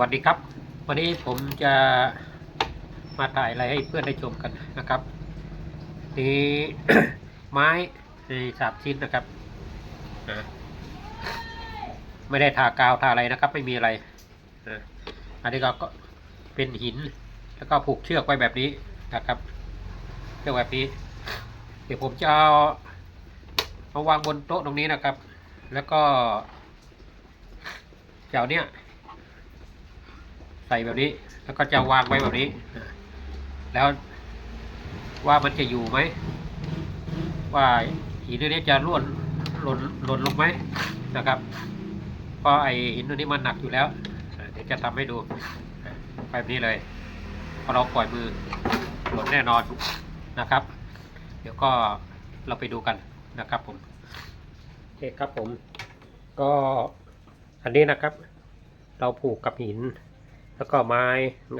วัสดีครับ วันนี้ผมจะมาถ่ายอะไรให้เพื่อนได้ชมกันนะครับนี่ไม้ในสามชิ้นนะครับนะไม่ได้ทากาวทาอะไรนะครับ ไม่มีอะไรนะอันนี้ก็ก็เป็นหินแล้วก็ผูกเชือกไว้แบบนี้นะครับเชือกแบบนี้ เดี๋ยวผมจะเอามาวางบนโต๊ะตรงนี้นะครับ แล้วก็เจ้าเนี้ย ใส่แบบนี้ แล้วก็จะวางไว้แบบนี้ แล้วว่ามันจะอยู่ไหม ว่าหินตัวนี้จะร่วนหล่นหล่นลงไหมนะครับเพราะไอหินตัวนี้มันหนักอยู่แล้วเดี๋ยวจะทำให้ดูแบบนี้เลยพอเราปล่อยมือหล่นแน่นอนนะครับ เดี๋ยวก็เราไปดูกันนะครับผมโอเคครับผม ก็อันนี้นะครับ เราผูกกับหิน แล้วก็ไม้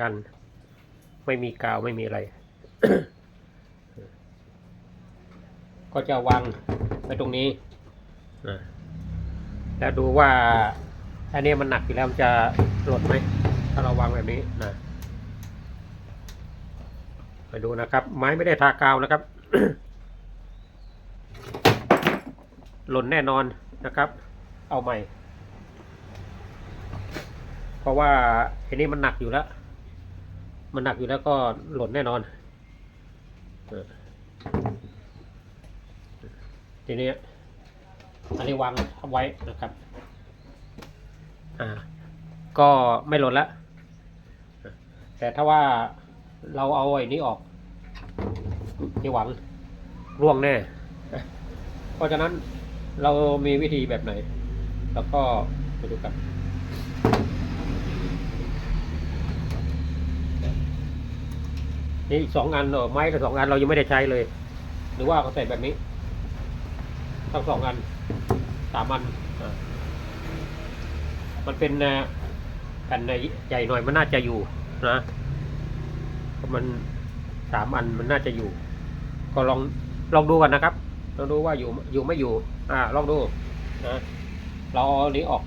งัน ไม่มีกาวไม่มีอะไร ก็จะวางไว้ตรงนี้แล้วดูว่าอันนี้มันหนักอยู่แล้วมันจะหล่นไหมถ้าเราวางแบบนี้นะไปดูนะครับ ไม้ไม่ได้ทากาวนะครับ หล่นแน่นอนนะครับ เอาใหม่ ราะว่าไอ้นี่มันหนักอยู่แล้ว มันหนักอยู่แล้วก็หล่นแน่นอนเออทีนี้อันนี้วางเอาไว้นะครับ อ่า ก็ไม่หล่นแล้วแต่ถ้าว่าเราเอาไอ้นี้ออกที่หวังร่วงแน่ เพราะฉะนั้นเรามีวิธีแบบไหน แล้วก็ไปดูกัน นี่อีกสองอันเออไม้กับสองอันเรายังไม่ได้ใช้เลย หรือว่าเขาใส่แบบนี้ทั้งสองอันสามอันมันเป็นแผ่นใหญ่หน่อยมันน่าจะอยู่นะเพราะมันสามอันมันน่าจะอยู่ ก็ลองลองดูกันนะครับลองดูว่าอยู่อยู่ไม่อยู่ อ่า ลองดูนะเราเอาอันนี้ออก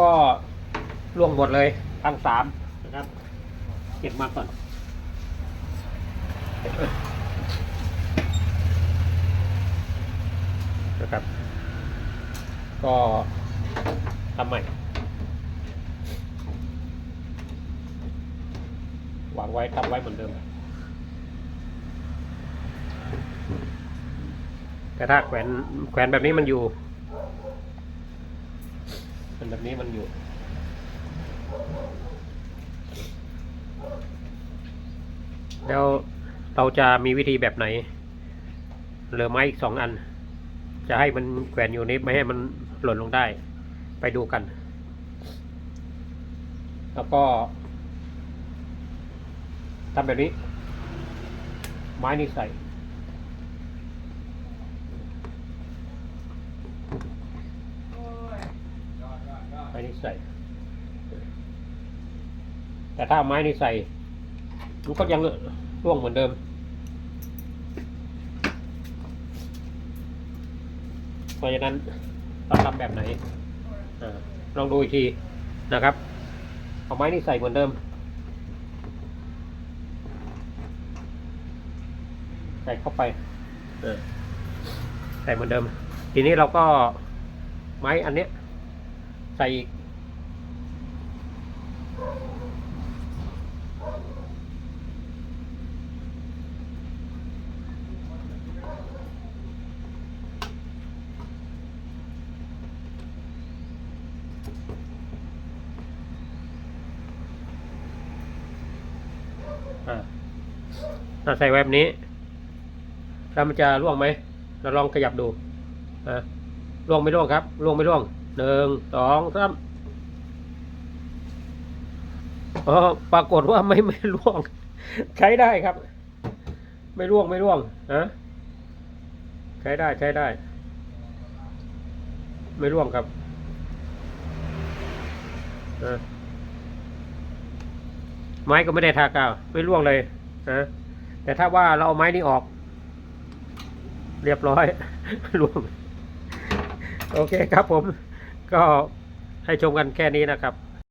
ก็ล่วงหมดเลยทั้งสามนะครับ เก็บมาก่อน นะครับ ก็ทำใหม่วางไว้ทำไว้เหมือนเดิม แต่ถ้าแขวนแขวนแบบนี้มันอยู่มันแบบนี้มันอยู่แล้ว เราจะมีวิธีแบบไหน เหลือไม้อีกสองอัน จะให้มันแขวนอยู่นี้ไม่ให้มันหล่นลงได้ ไปดูกัน แล้วก็ทำแบบนี้ ไม้นี่ใส่ไม้นี่ใส่ แต่ถ้าไม้นี่ใส่มันก็ยังร่วงเหมือนเดิม เพ ราะฉะนั้นเราทำแบบไหนอลองดูอีกทีนะครับเอาไม้นี่ใส่เหมือนเดิม ใส่เข้าไปใส่เหมือนเดิม ทีนี้เราก็ไม้อันเนี้ยใส่อีก อ่าถ้าใส่แบบนี้ แล้วมันจะร่วงไหม เราลองขยับดูอ่าร่วงไม่ร่วงครับ ร่วงไม่ร่วง หนึ่ง สองสามอ๋อปรากฏว่าไม่ไม่ร่วง ใช้ได้ครับ ไม่ร่วงไม่ร่วงนะใช้ได้ใช้ได้ ไม่ร่วงครับอ่า ไม้ก็ไม่ได้ทากาวไม่ร่วงเลยนะแต่ถ้าว่าเราเอาไม้นี้ออก เรียบร้อยร่วง โอเคครับผม ก็ให้ชมกันแค่นี้นะครับ